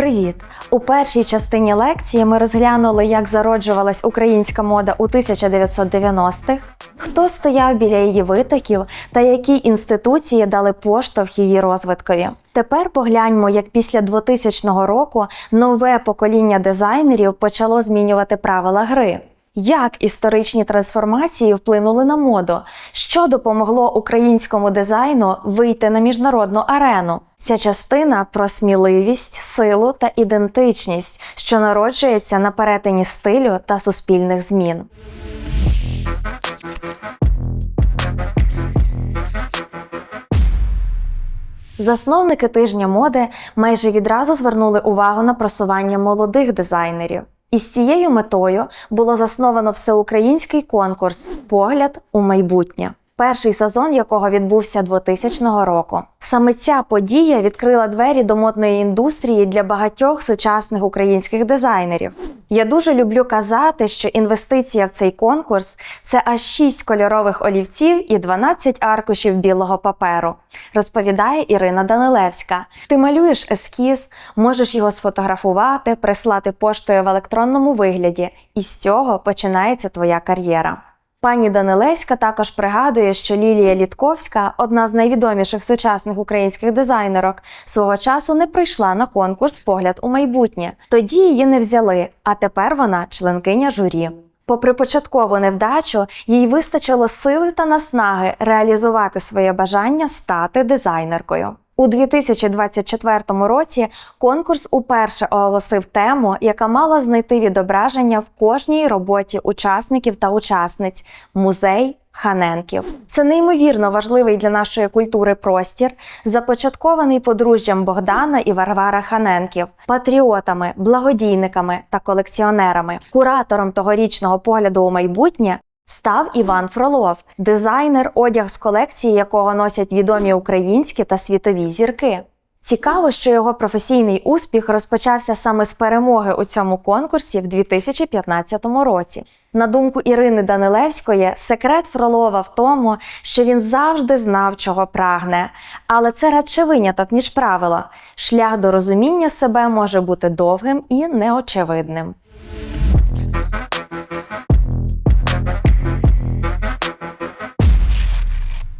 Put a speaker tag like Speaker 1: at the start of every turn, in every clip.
Speaker 1: Привіт! У першій частині лекції ми розглянули, як зароджувалась українська мода у 1990-х, хто стояв біля її витоків та які інституції дали поштовх її розвиткові. Тепер погляньмо, як після 2000 року нове покоління дизайнерів почало змінювати правила гри. Як історичні трансформації вплинули на моду, що допомогло українському дизайну вийти на міжнародну арену? Ця частина про сміливість, силу та ідентичність, що народжується на перетині стилю та суспільних змін. Засновники тижня моди майже відразу звернули увагу на просування молодих дизайнерів. І з цією метою було засновано всеукраїнський конкурс Погляд у майбутнє, перший сезон якого відбувся 2000 року. Саме ця подія відкрила двері до модної індустрії для багатьох сучасних українських дизайнерів. Я дуже люблю казати, що інвестиція в цей конкурс це аж 6 кольорових олівців і 12 аркушів білого паперу, розповідає Ірина Данилевська. Ти малюєш ескіз, можеш його сфотографувати, прислати поштою в електронному вигляді, і з цього починається твоя кар'єра. Пані Данилевська також пригадує, що Лілія Літковська, одна з найвідоміших сучасних українських дизайнерок, свого часу не прийшла на конкурс Погляд у майбутнє. Тоді її не взяли, а тепер вона членкиня журі. Попри початкову невдачу, їй вистачило сили та наснаги реалізувати своє бажання стати дизайнеркою. У 2024 році конкурс уперше оголосив тему, яка мала знайти відображення в кожній роботі учасників та учасниць музей Ханенків. Це неймовірно важливий для нашої культури простір, започаткований подружжям Богдана і Варвара Ханенків, патріотами, благодійниками та колекціонерами. Куратором тогорічного погляду у майбутнє став Іван Фролов, дизайнер, одяг з колекції якого носять відомі українські та світові зірки. Цікаво, що його професійний успіх розпочався саме з перемоги у цьому конкурсі в 2015 році. На думку Ірини Данилевської, секрет Фролова в тому, що він завжди знав, чого прагне. Але це радше виняток, ніж правило. Шлях до розуміння себе може бути довгим і неочевидним.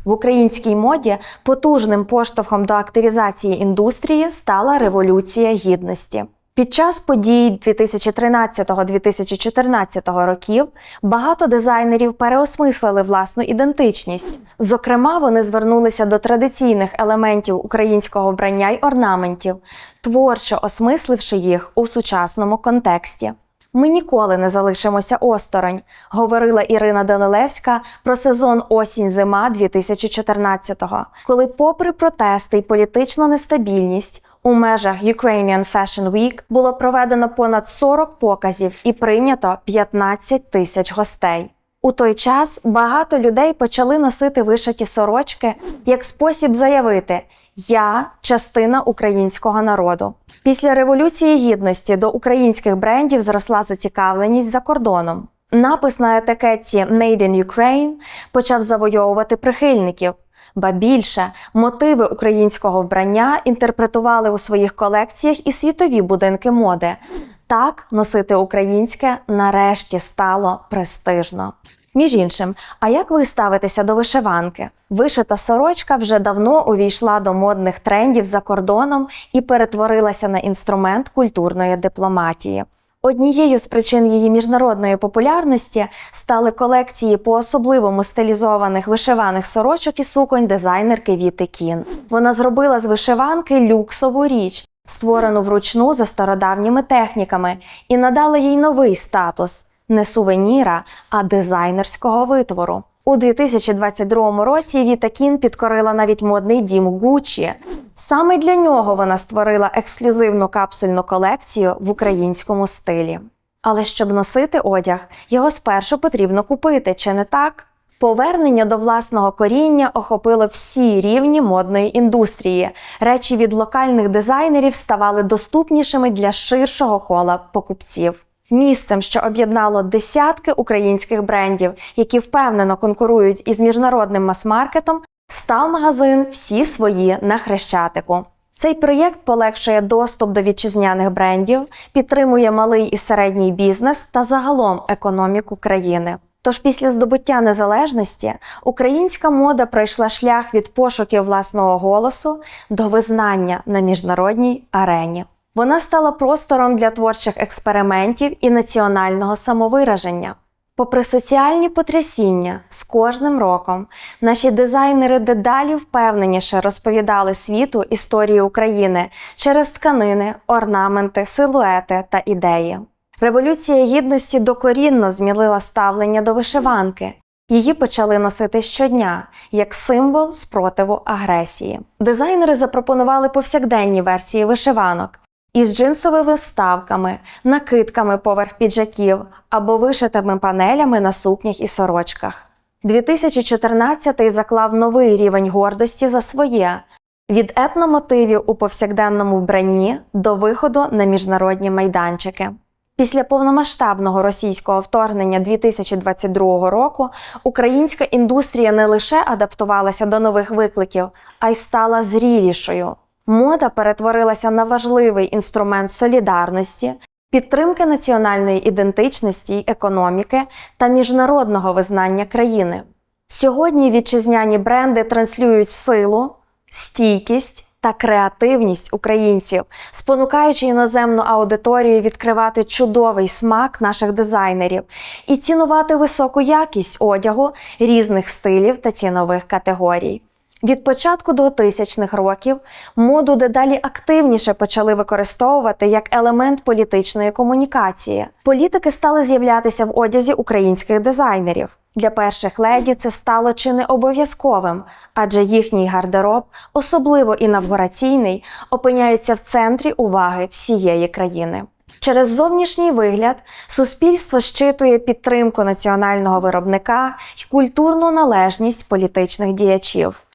Speaker 1: В українській моді потужним поштовхом до активізації індустрії стала революція гідності. Під час подій 2013-2014 років багато дизайнерів переосмислили власну ідентичність. Зокрема, вони звернулися до традиційних елементів українського вбрання й орнаментів, творчо осмисливши їх у сучасному контексті. Ми ніколи не залишимося осторонь, говорила Ірина Данилевська про сезон осінь-зима 2014-го, коли, попри протести й політичну нестабільність, у межах Ukrainian Fashion Week було проведено понад 40 показів і прийнято 15 тисяч гостей. У той час багато людей почали носити вишиті сорочки як спосіб заявити. Я частина українського народу. Після революції гідності до українських брендів зросла зацікавленість за кордоном. Напис на етикетці «Made in Ukraine» почав завойовувати прихильників. Ба більше мотиви українського вбрання інтерпретували у своїх колекціях і світові будинки моди. Так носити українське нарешті стало престижно. Між іншим, а як ви ставитеся до вишиванки? Вишита сорочка вже давно увійшла до модних трендів за кордоном і перетворилася на інструмент культурної дипломатії. Однією з причин її міжнародної популярності стали колекції по особливому стилізованих вишиваних сорочок і суконь дизайнерки Віти Кін. Вона зробила з вишиванки люксову річ, створену вручну за стародавніми техніками, і надала їй новий статус не сувеніра, а дизайнерського витвору. У 2022 році Віта Кін підкорила навіть модний дім Гуччі. Саме для нього вона створила ексклюзивну капсульну колекцію в українському стилі. Але щоб носити одяг, його спершу потрібно купити, чи не так? Повернення до власного коріння охопило всі рівні модної індустрії. Речі від локальних дизайнерів ставали доступнішими для ширшого кола покупців. Місцем, що об'єднало десятки українських брендів, які впевнено конкурують із міжнародним мас-маркетом, став магазин Всі свої на Хрещатику. Цей проєкт полегшує доступ до вітчизняних брендів, підтримує малий і середній бізнес та загалом економіку країни. Тож після здобуття незалежності українська мода пройшла шлях від пошуків власного голосу до визнання на міжнародній арені. Вона стала простором для творчих експериментів і національного самовираження. Попри соціальні потрясіння, з кожним роком наші дизайнери дедалі впевненіше розповідали світу історію України через тканини, орнаменти, силуети та ідеї. Революція гідності докорінно змінила ставлення до вишиванки. Її почали носити щодня як символ спротиву агресії. Дизайнери запропонували повсякденні версії вишиванок із джинсовими вставками, накидками поверх піджаків або вишитими панелями на сукнях і сорочках. 2014 заклав новий рівень гордості за своє від етномотивів у повсякденному вбранні до виходу на міжнародні майданчики. Після повномасштабного російського вторгнення 2022 року українська індустрія не лише адаптувалася до нових викликів, а й стала зрілішою. Мода перетворилася на важливий інструмент солідарності, підтримки національної ідентичності й економіки та міжнародного визнання країни. Сьогодні вітчизняні бренди транслюють силу, стійкість та креативність українців, спонукаючи іноземну аудиторію відкривати чудовий смак наших дизайнерів і цінувати високу якість одягу різних стилів та цінових категорій. Від початку 2000-х років моду дедалі активніше почали використовувати як елемент політичної комунікації. Політики стали з'являтися в одязі українських дизайнерів. Для перших леді це стало чи не обов'язковим, адже їхній гардероб, особливо інавгураційний, опиняється в центрі уваги всієї країни. Через зовнішній вигляд суспільство щитує підтримку національного виробника й культурну належність політичних діячів.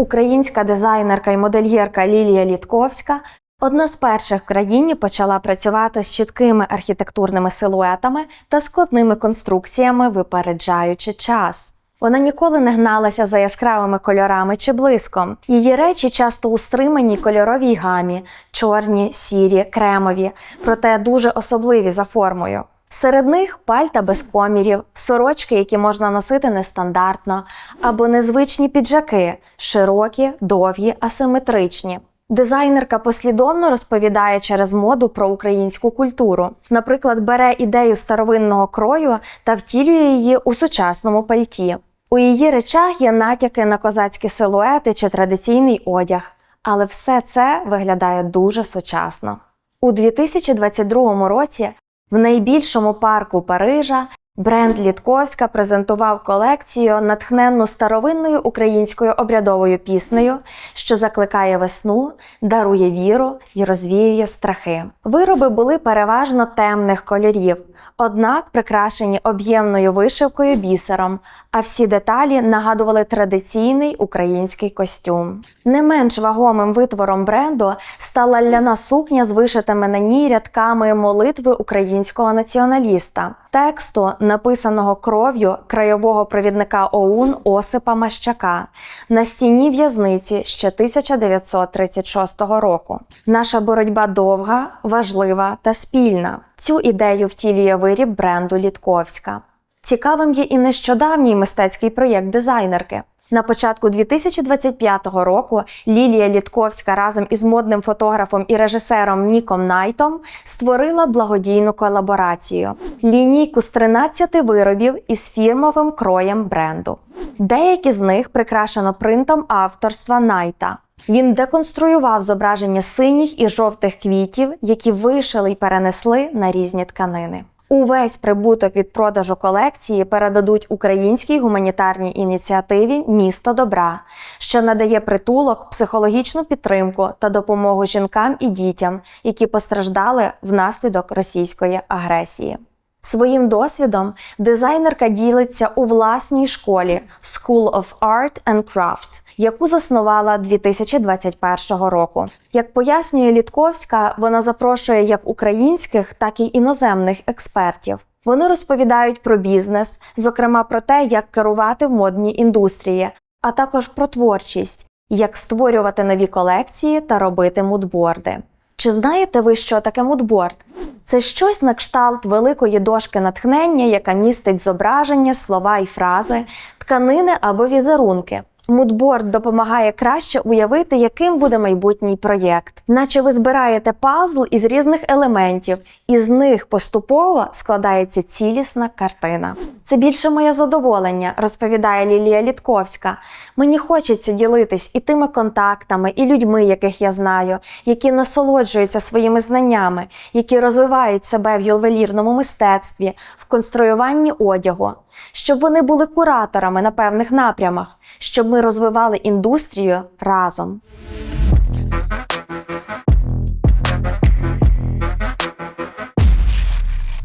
Speaker 1: Українська дизайнерка і модельєрка Лілія Літковська одна з перших в країні почала працювати з чіткими архітектурними силуетами та складними конструкціями, випереджаючи час. Вона ніколи не гналася за яскравими кольорами чи блиском. Її речі часто у стриманій кольоровій гамі, чорні, сірі, кремові, проте дуже особливі за формою. Серед них пальта без комірів, сорочки, які можна носити нестандартно, або незвичні піджаки, широкі, довгі, асиметричні. Дизайнерка послідовно розповідає через моду про українську культуру. Наприклад, бере ідею старовинного крою та втілює її у сучасному пальті. У її речах є натяки на козацькі силуети чи традиційний одяг, але все це виглядає дуже сучасно. У 2022 році в найбільшому парку Парижа бренд Літковська презентував колекцію, натхненну старовинною українською обрядовою піснею, що закликає весну, дарує віру і розвіює страхи. Вироби були переважно темних кольорів, однак прикрашені об'ємною вишивкою бісером, а всі деталі нагадували традиційний український костюм. Не менш вагомим витвором бренду стала ляна сукня з вишитими на ній рядками молитви українського націоналіста, тексту, написаного кров'ю краєвого провідника ОУН Осипа Мащака на стіні в'язниці ще 1936 року. Наша боротьба довга, важлива та спільна. Цю ідею втілює виріб бренду Літковська. Цікавим є і нещодавній мистецький проєкт дизайнерки. На початку 2025 року Лілія Літковська разом із модним фотографом і режисером Ніком Найтом створила благодійну колаборацію лінійку з 13 виробів із фірмовим кроєм бренду. Деякі з них прикрашено принтом авторства Найта. Він деконструював зображення синіх і жовтих квітів, які вишили й перенесли на різні тканини. Увесь прибуток від продажу колекції передадуть українській гуманітарній ініціативі Місто добра, що надає притулок, психологічну підтримку та допомогу жінкам і дітям, які постраждали внаслідок російської агресії. Своїм досвідом дизайнерка ділиться у власній школі School of Art and Crafts, яку заснувала 2021 року. Як пояснює Літковська, вона запрошує як українських, так і іноземних експертів. Вони розповідають про бізнес, зокрема про те, як керувати в модній індустрії, а також про творчість, як створювати нові колекції та робити мудборди. Чи знаєте ви, що таке мудборд? Це щось на кшталт великої дошки натхнення, яка містить зображення, слова і фрази, тканини або візерунки. Мудборд допомагає краще уявити, яким буде майбутній проєкт, наче ви збираєте пазл із різних елементів, і з них поступово складається цілісна картина. Це більше моє задоволення, розповідає Лілія Літковська. Мені хочеться ділитись і тими контактами, і людьми, яких я знаю, які насолоджуються своїми знаннями, які розвивають себе в ювелірному мистецтві, в конструюванні одягу, щоб вони були кураторами на певних напрямах, щоб ми розвивали індустрію разом.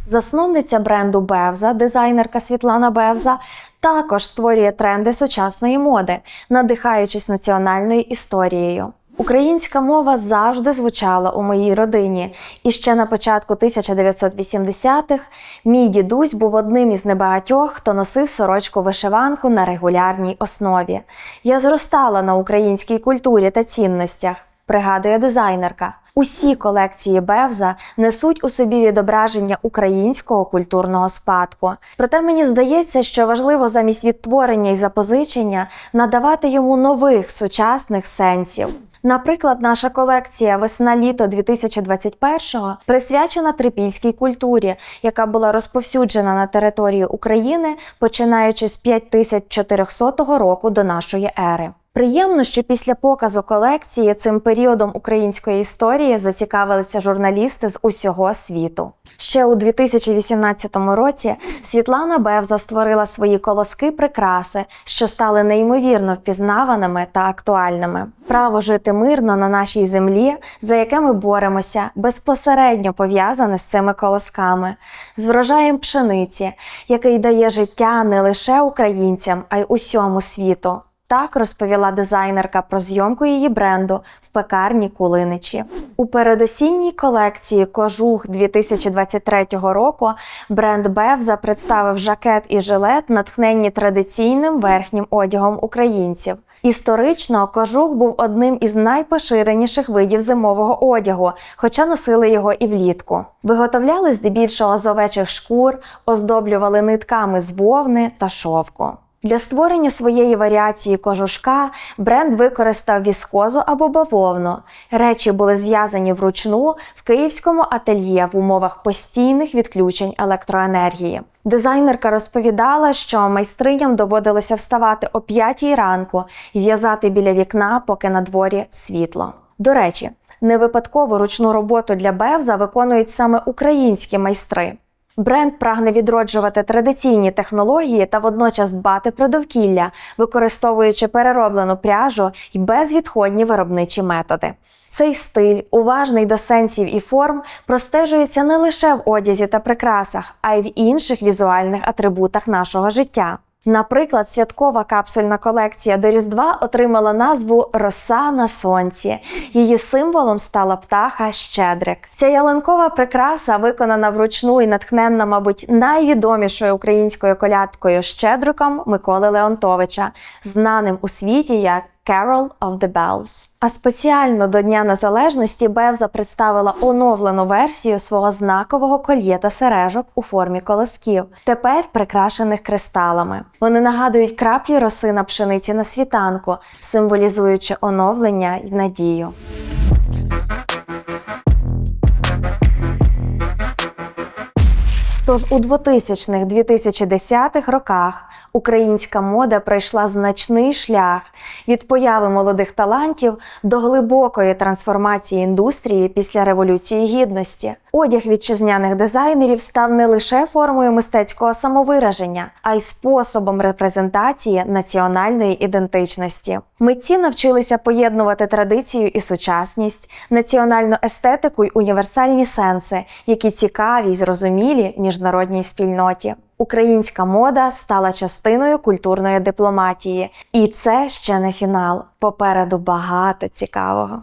Speaker 1: Засновниця бренду Бевза, дизайнерка Світлана Бевза, також створює тренди сучасної моди, надихаючись національною історією. Українська мова завжди звучала у моїй родині, і ще на початку 1980-х мій дідусь був одним із небагатьох, хто носив сорочку вишиванку на регулярній основі. Я зростала на українській культурі та цінностях, пригадує дизайнерка. Усі колекції Бевза несуть у собі відображення українського культурного спадку. Проте мені здається, що важливо замість відтворення і запозичення надавати йому нових сучасних сенсів. Наприклад, наша колекція Весна-літо 2021-го присвячена трипільській культурі, яка була розповсюджена на території України починаючи з 5400 року до нашої ери. Приємно, що після показу колекції цим періодом української історії зацікавилися журналісти з усього світу. Ще у 2018 році Світлана Бевза створила свої колоски прикраси, що стали неймовірно впізнаваними та актуальними. Право жити мирно на нашій землі, за яке ми боремося, безпосередньо пов'язане з цими колосками, з врожаєм пшениці, який дає життя не лише українцям, а й усьому світу. Так розповіла дизайнерка про зйомку її бренду в пекарні Кулиничі. У передосінній колекції Кожух 2023 року бренд Бевза представив жакет і жилет, натхненні традиційним верхнім одягом українців. Історично кожух був одним із найпоширеніших видів зимового одягу, хоча носили його і влітку. Виготовляли здебільшого з овечих шкур, оздоблювали нитками з вовни та шовку. Для створення своєї варіації кожушка бренд використав віскозу або бавовну. Речі були зв'язані вручну в київському ательє в умовах постійних відключень електроенергії. Дизайнерка розповідала, що майстриням доводилося вставати о 5 ранку і в'язати біля вікна, поки на дворі світло. До речі, не випадково ручну роботу для Бевза виконують саме українські майстри. Бренд прагне відроджувати традиційні технології та водночас дбати про довкілля, використовуючи перероблену пряжу і безвідходні виробничі методи. Цей стиль, уважний до сенсів і форм, простежується не лише в одязі та прикрасах, а й в інших візуальних атрибутах нашого життя. Наприклад, святкова капсульна колекція до Різдва отримала назву Роса на сонці. Її символом стала птаха Щедрик. Ця ялинкова прикраса, виконана вручну і натхненна, мабуть, найвідомішою українською колядкою Щедриком Миколи Леонтовича, знаним у світі як Carol of the Bells. А спеціально до Дня Незалежності Бевза представила оновлену версію свого знакового кольє та сережок у формі колосків, тепер прикрашених кристалами. Вони нагадують краплі роси на пшениці на світанку, символізуючи оновлення й надію. Тож у 2000-2010 роках українська мода пройшла значний шлях від появи молодих талантів до глибокої трансформації індустрії після Революції Гідності. Одяг вітчизняних дизайнерів став не лише формою мистецького самовираження, а й способом репрезентації національної ідентичності. Митці навчилися поєднувати традицію і сучасність, національну естетику й універсальні сенси, які цікаві й зрозумілі міжнародній спільноті. Українська мода стала частиною культурної дипломатії, і це не фінал. Попереду багато цікавого.